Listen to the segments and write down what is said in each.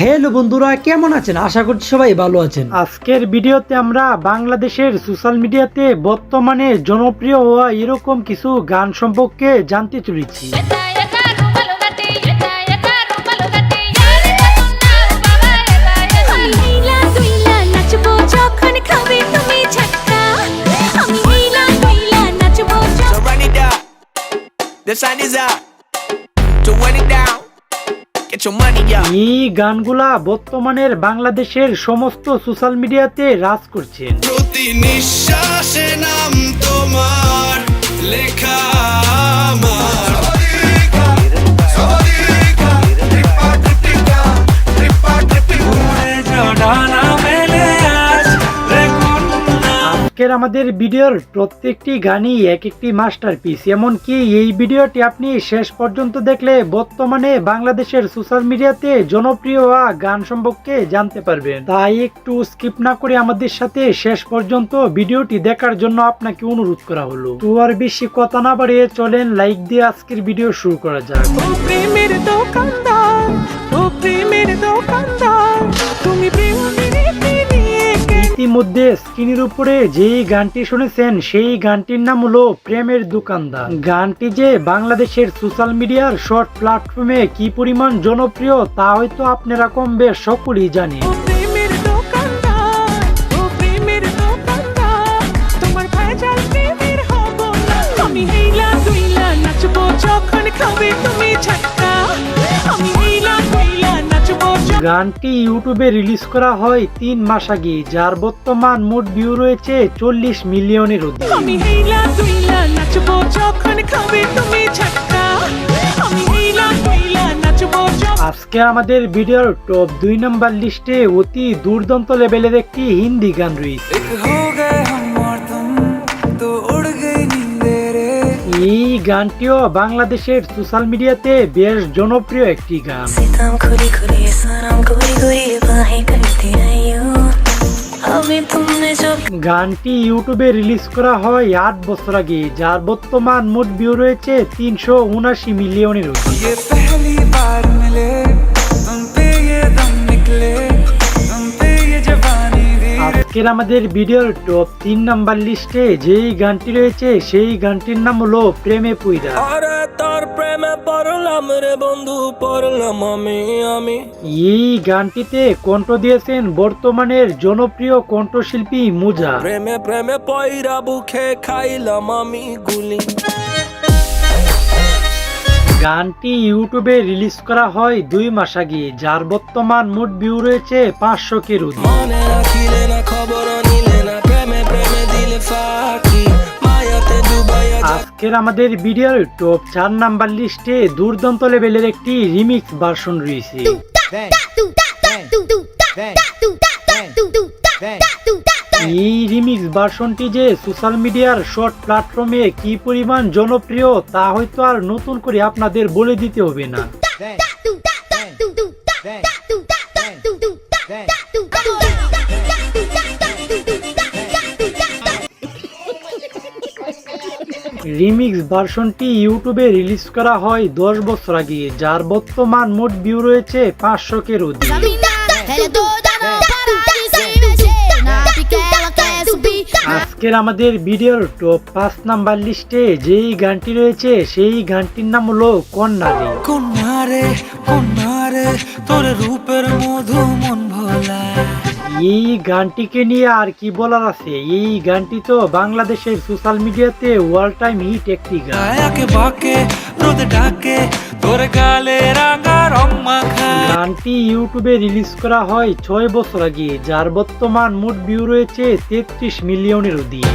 Hello বন্ধুরা কেমন আছেন? আশা করছি সবাই ভালো আছেন। আজকের ভিডিওতে আমরা বাংলাদেশের সোশ্যাল মিডিয়াতে বর্তমানে জনপ্রিয় হওয়া এরকম কিছু গান সম্পর্কে জানতে চলেছি। The sun is. এই গানগুলা বর্তমানের বাংলাদেশের সমস্ত সোশ্যাল মিডিয়াতে রাজ করছেন। প্রতি নিঃশ্বাসে নাম তোমার লেখা আমার। আজকের আমাদের ভিডিওর প্রত্যেকটি গানই এক একটি মাস্টারপিস এমনকি এই ভিডিওটি আপনি শেষ পর্যন্ত দেখলে বর্তমানে বাংলাদেশের সোশ্যাল মিডিয়াতে জনপ্রিয় হওয়া গান সম্পর্কে জানতে পারবেন। তাই একটু স্কিপ না করে আমাদের সাথে শেষ পর্যন্ত ভিডিওটি দেখার জন্য আপনাকে অনুরোধ করা হলো। তো আর বেশি কথা না বাড়িয়ে চলেন লাইক দিয়ে আজকের ভিডিও শুরু করা যাক। দোকানদার দোকানদার। ইতিমধ্যে স্ক্রিনের উপরে যেই গানটি শুনেছেন, সেই গানটির নাম হলো প্রেমের দোকানদার। গানটি যে বাংলাদেশের সোশ্যাল মিডিয়ার শর্ট প্ল্যাটফর্মে কি পরিমাণ জনপ্রিয়, তা হয়তো আপনারা কম বেশ সকলেই জানেন। গানটি ইউটিউবে রিলিজ করা হয় তিন মাস আগে যার বর্তমান মোট ভিউ রয়েছে চল্লিশ মিলিয়নের অধিক। আজকে আমাদের ভিডিওর টপ দুই নম্বর লিস্টে অতি দুর্দান্ত লেভেলের একটি হিন্দি গান রয়েছে। গানটিও বাংলাদেশের সোশ্যাল মিডিয়াতে বেশ জনপ্রিয় একটি গান। গানটি ইউটিউবে রিলিজ করা হয় আট বছর আগে যার বর্তমান মোট ভিউ রয়েছে তিনশো উনাশি মিলিয়নের আজকের আমাদের ভিডিওর টপ তিন নাম্বার লিস্টে যেই গানটি রয়েছে সেই গানটির নাম হলো প্রেমে পুইরা। তোর প্রেমে পড়লাম রে বন্ধু পড়লাম আমি আমি। এই গানটিতে কণ্ঠ দিয়েছেন বর্তমানের জনপ্রিয় কণ্ঠশিল্পী মুজা। প্রেমে প্রেমে পয়রা বুখে খাইলাম আমি গুলি। গানটি ইউটিউবে রিলিজ করা হয় দুই মাস আগে যার বর্তমান মোট ভিউ রয়েছে পাঁচশো কের আজকের আমাদের ভিডিওর টপ চার নাম্বার লিস্টে দুর্দান্ত লেভেলের একটি রিমিক্স ভার্সন রয়েছে। এই রিমিক্স ভার্সনটি যে সোশ্যাল মিডিয়ার শর্ট প্ল্যাটফর্মে কি পরিমাণ জনপ্রিয় তা হয়তো আর নতুন করে আপনাদের বলে দিতে হবে না। রিমিক্স ভার্সনটি ইউটিউবে রিলিজ করা হয় দশ বছর আগে, যার বর্তমান মোট ভিউ রয়েছে পাঁচশো কের আজকের আমাদের ভিডিওর টপ পাঁচ নাম্বার লিস্টে যেই গানটি রয়েছে, সেই গানটির নাম হলো কন্যারে কন্যারে কন্যারে তোর রূপের মধু মন ভোলা এই গানটিকে নিয়ে আর কি বলার আছে? এই গানটি তো বাংলাদেশের সোশ্যাল মিডিয়াতে ওয়াল টাইম হিট একটি গান। গানটি ইউটিউবে রিলিজ করা হয় ছয় বছর আগে যার বর্তমান মোট ভিউ রয়েছে তেত্রিশ মিলিয়নের অধিক।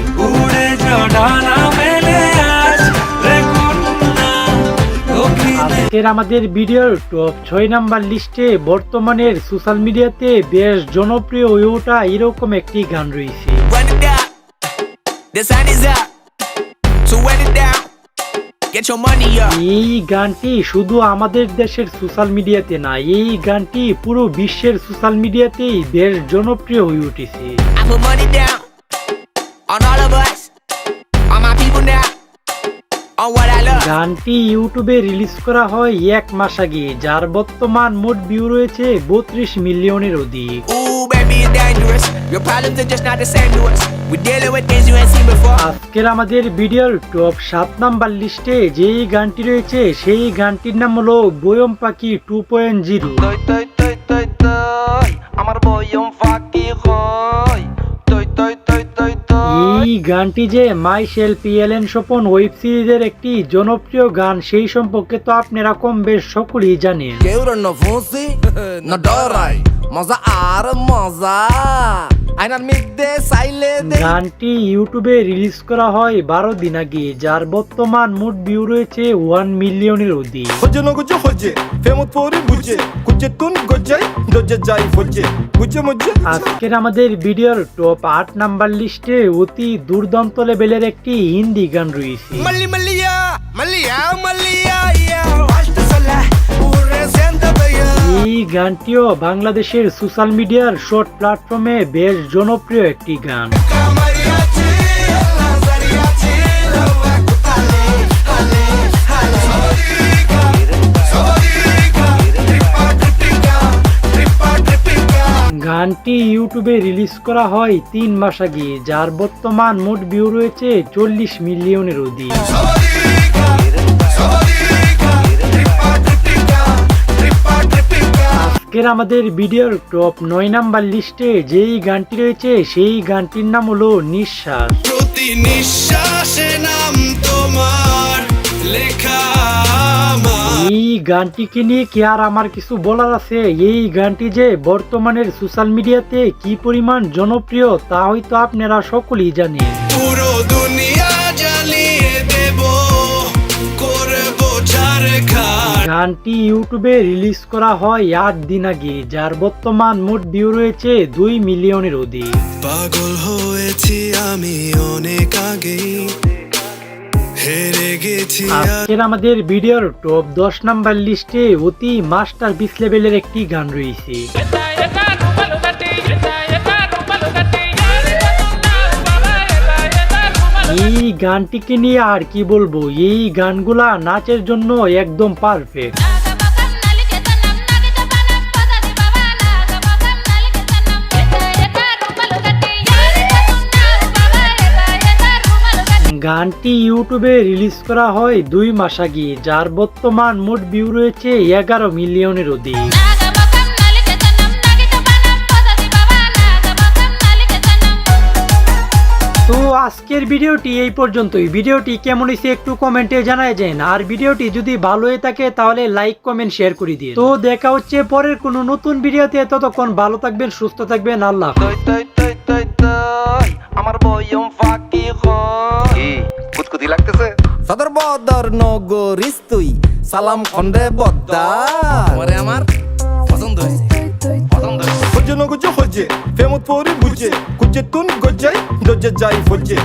আজকের আমাদের ভিডিওর টপ ছয় নাম্বার লিস্টে বর্তমানের সোশ্যাল মিডিয়াতে বেশ জনপ্রিয় হয়ে ওঠা এরকম একটি গান রয়েছে. এই গানটি শুধু আমাদের দেশের সোশ্যাল মিডিয়াতে না এই গানটি পুরো বিশ্বের সোশ্যাল মিডিয়াতেই বেশ জনপ্রিয় হয়ে উঠেছে। গানটি ইউটিউবে রিলিজ করা হয় এক মাস আগে যার বর্তমান মোট ভিউ রয়েছে বত্রিশ মিলিয়নের অধিক. আজকের আমাদের ভিডিওর টপ সাত নাম্বার লিস্টে যেই গানটি রয়েছে সেই গানটির নাম হলো বয়ম পাখি টু পয়েন্ট জিরো। আমার বয়ম গানটি যে মাই সেল পিএলএন স্বপন ওয়েব সিরিজের একটি জনপ্রিয় গান সেই সম্পর্কে তো আপনারা কম বেশ সকলেই জানেন। মজা আর মজা। গানটি ইউটিউবে রিলিজ করা হয় বারো দিন আগে যার বর্তমান মোট ভিউ রয়েছে ওয়ান মিলিয়নের অধিক। আজকের আমাদের ভিডিওর টপ আট নাম্বার লিস্টে অতি দুর্দান্ত লেভেলের একটি হিন্দি গান রয়েছে। এই গানটিও বাংলাদেশের সোশ্যাল মিডিয়ার শর্ট প্ল্যাটফর্মে বেশ জনপ্রিয় একটি গান। গানটি ইউটিউবে রিলিজ করা হয় তিন মাস আগে, যার বর্তমান মোট ভিউ রয়েছে চল্লিশ মিলিয়নের অধিক. আজকের আমাদের ভিডিওর টপ নয় নাম্বার লিস্টে যেই গানটি রয়েছে, সেই গানটির নাম হলো নিঃশ্বাস প্রতি নিঃশ্বাসে নাম তোমার লেখা এই গানটিকে নিয়ে কি আর আমার কিছু বলার আছে? এই গানটি যে বর্তমানের সোশ্যাল মিডিয়াতে কি পরিমাণ জনপ্রিয় তা হয়তো আপনারা সকলেই জানেন। পুরো দুনিয়া জ্বালিয়ে দেব করব গানটি ইউটিউবে রিলিজ করা হয় আট দিন আগে যার বর্তমান মোট ভিউ রয়েছে দুই মিলিয়নের অধিক। পাগল হয়েছি আমি অনেক আর আজকের আমাদের ভিডিওর টপ দশ নাম্বার লিস্টে অতি মাস্টার বিস লেভেলের একটি গান রয়েছে। এই গানটিকে নিয়ে আর কি বলব? এই গানগুলা নাচের জন্য একদম পারফেক্ট গানটি ইউটিউবে রিলিজ করা হয় দুই মাস আগে যার বর্তমান মোট ভিউ রয়েছে এগারো মিলিয়নের অধিক। তো আজকের ভিডিওটি এই পর্যন্তই। ভিডিওটি কেমন হয়েছে একটু কমেন্টে জানায় যান। আর ভিডিওটি যদি ভালো হয়ে থাকে তাহলে লাইক কমেন্ট শেয়ার করে দিন। তো দেখা হচ্ছে পরের কোনো নতুন ভিডিওতে। ততক্ষণ ভালো থাকবেন সুস্থ থাকবেন। আল্লাহ আমার বয়ম ফাঁকি কুতকুতি লাগতেছে? সদর বদর নগরিস তুই। সালাম খন্ডে বদ্দা আমার পছন্দ হয়েছে। gojo no gojo hoje Femut pori buje Kuche tun gojai Doje jai foje